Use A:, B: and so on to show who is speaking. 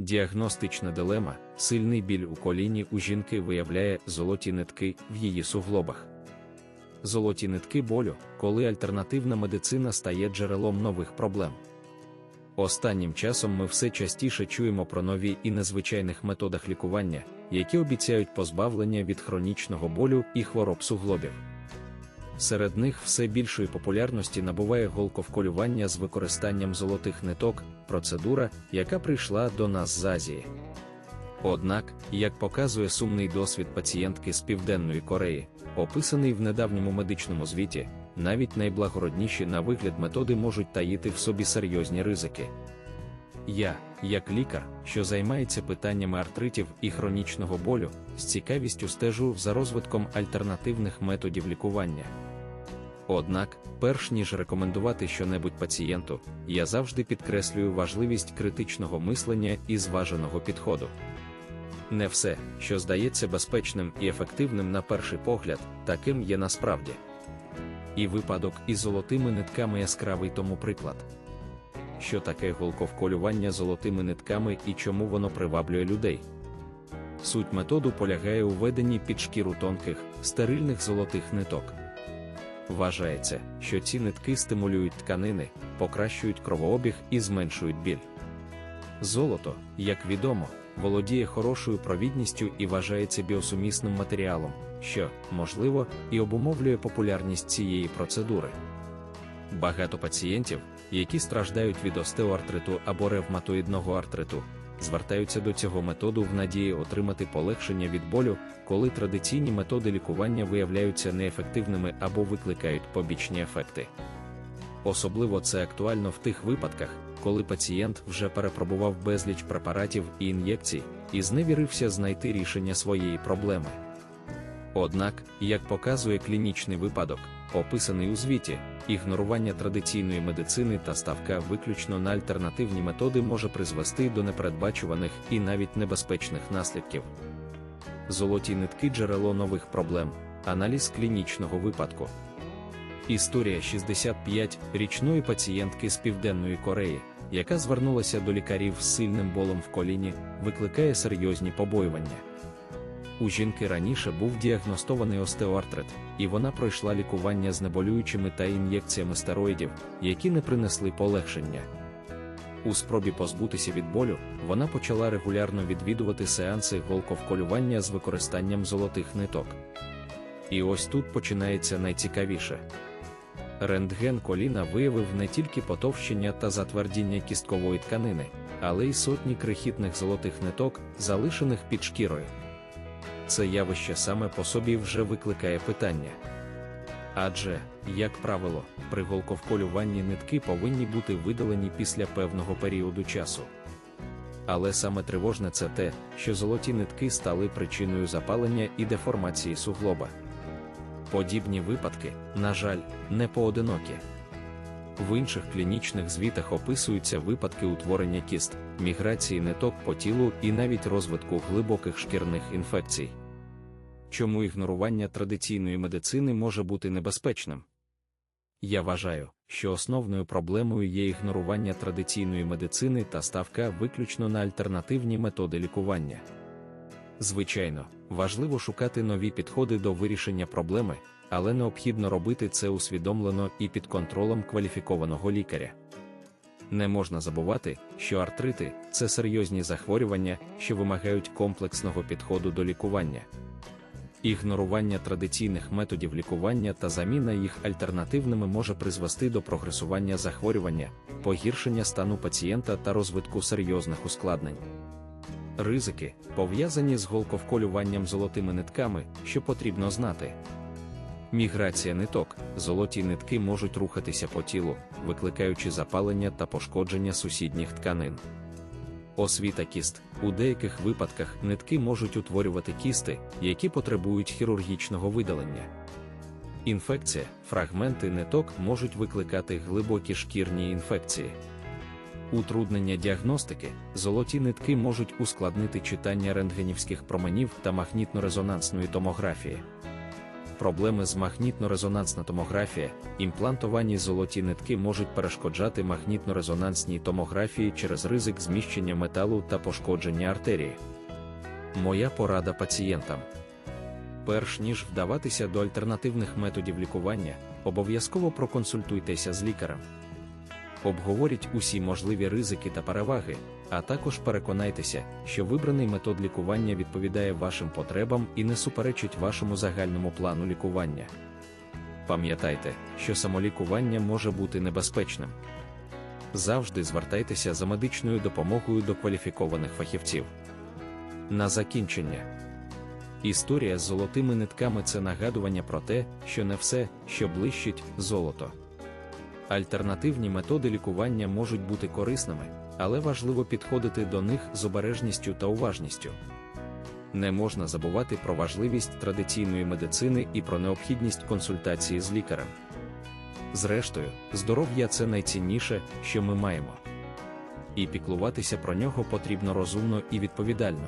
A: Діагностична дилема, сильний біль у коліні у жінки виявляє золоті нитки в її суглобах. Золоті нитки болю, коли альтернативна медицина стає джерелом нових проблем. Останнім часом ми все частіше чуємо про нові і незвичайних методах лікування, які обіцяють позбавлення від хронічного болю і хвороб суглобів. Серед них все більшої популярності набуває голковколювання з використанням золотих ниток, процедура, яка прийшла до нас з Азії. Однак, як показує сумний досвід пацієнтки з Південної Кореї, описаний в недавньому медичному звіті, навіть найблагородніші на вигляд методи можуть таїти в собі серйозні ризики. Я, як лікар, що займається питаннями артритів і хронічного болю, з цікавістю стежу за розвитком альтернативних методів лікування. Однак, перш ніж рекомендувати щонебудь пацієнту, я завжди підкреслюю важливість критичного мислення і зваженого підходу. Не все, що здається безпечним і ефективним на перший погляд, таким є насправді. І випадок із золотими нитками яскравий тому приклад. Що таке голковколювання золотими нитками і чому воно приваблює людей? Суть методу полягає у введенні під шкіру тонких, стерильних золотих ниток. Вважається, що ці нитки стимулюють тканини, покращують кровообіг і зменшують біль. Золото, як відомо, володіє хорошою провідністю і вважається біосумісним матеріалом, що, можливо, і обумовлює популярність цієї процедури. Багато пацієнтів, які страждають від остеоартриту або ревматоїдного артриту, звертаються до цього методу в надії отримати полегшення від болю, коли традиційні методи лікування виявляються неефективними або викликають побічні ефекти. Особливо це актуально в тих випадках, коли пацієнт вже перепробував безліч препаратів і ін'єкцій і зневірився знайти рішення своєї проблеми. Однак, як показує клінічний випадок, описаний у звіті, ігнорування традиційної медицини та ставка виключно на альтернативні методи може призвести до непередбачуваних і навіть небезпечних наслідків. Золоті нитки джерело нових проблем, аналіз клінічного випадку. Історія 65-річної пацієнтки з Південної Кореї, яка звернулася до лікарів з сильним болем в коліні, викликає серйозні побоювання. У жінки раніше був діагностований остеоартрит, і вона пройшла лікування знеболюючими та ін'єкціями стероїдів, які не принесли полегшення. У спробі позбутися від болю, вона почала регулярно відвідувати сеанси голковколювання з використанням золотих ниток. І ось тут починається найцікавіше. Рентген коліна виявив не тільки потовщення та затвердіння кісткової тканини, але й сотні крихітних золотих ниток, залишених під шкірою. Це явище саме по собі вже викликає питання. Адже, як правило, при голковколюванні нитки повинні бути видалені після певного періоду часу. Але саме тривожне це те, що золоті нитки стали причиною запалення і деформації суглоба. Подібні випадки, на жаль, не поодинокі. В інших клінічних звітах описуються випадки утворення кіст, міграції ниток по тілу і навіть розвитку глибоких шкірних інфекцій. Чому ігнорування традиційної медицини може бути небезпечним? Я вважаю, що основною проблемою є ігнорування традиційної медицини та ставка виключно на альтернативні методи лікування. Звичайно, важливо шукати нові підходи до вирішення проблеми, але необхідно робити це усвідомлено і під контролем кваліфікованого лікаря. Не можна забувати, що артрити це серйозні захворювання, що вимагають комплексного підходу до лікування. Ігнорування традиційних методів лікування та заміна їх альтернативними може призвести до прогресування захворювання, погіршення стану пацієнта та розвитку серйозних ускладнень. Ризики, пов'язані з голковколюванням золотими нитками, що потрібно знати. Міграція ниток, золоті нитки можуть рухатися по тілу, викликаючи запалення та пошкодження сусідніх тканин. Освіта кіст. У деяких випадках нитки можуть утворювати кісти, які потребують хірургічного видалення. Інфекція, фрагменти ниток можуть викликати глибокі шкірні інфекції. Утруднення діагностики, золоті нитки можуть ускладнити читання рентгенівських променів та магнітно-резонансної томографії. Проблеми з магнітно-резонансна томографія, імплантовані золоті нитки можуть перешкоджати магнітно-резонансній томографії через ризик зміщення металу та пошкодження артерії. Моя порада пацієнтам. Перш ніж вдаватися до альтернативних методів лікування, обов'язково проконсультуйтеся з лікарем. Обговоріть усі можливі ризики та переваги, а також переконайтеся, що вибраний метод лікування відповідає вашим потребам і не суперечить вашому загальному плану лікування. Пам'ятайте, що самолікування може бути небезпечним. Завжди звертайтеся за медичною допомогою до кваліфікованих фахівців. На закінчення. Історія з золотими нитками це нагадування про те, що не все, що блищить, золото. Альтернативні методи лікування можуть бути корисними, але важливо підходити до них з обережністю та уважністю. Не можна забувати про важливість традиційної медицини і про необхідність консультації з лікарем. Зрештою, здоров'я це найцінніше, що ми маємо. І піклуватися про нього потрібно розумно і відповідально.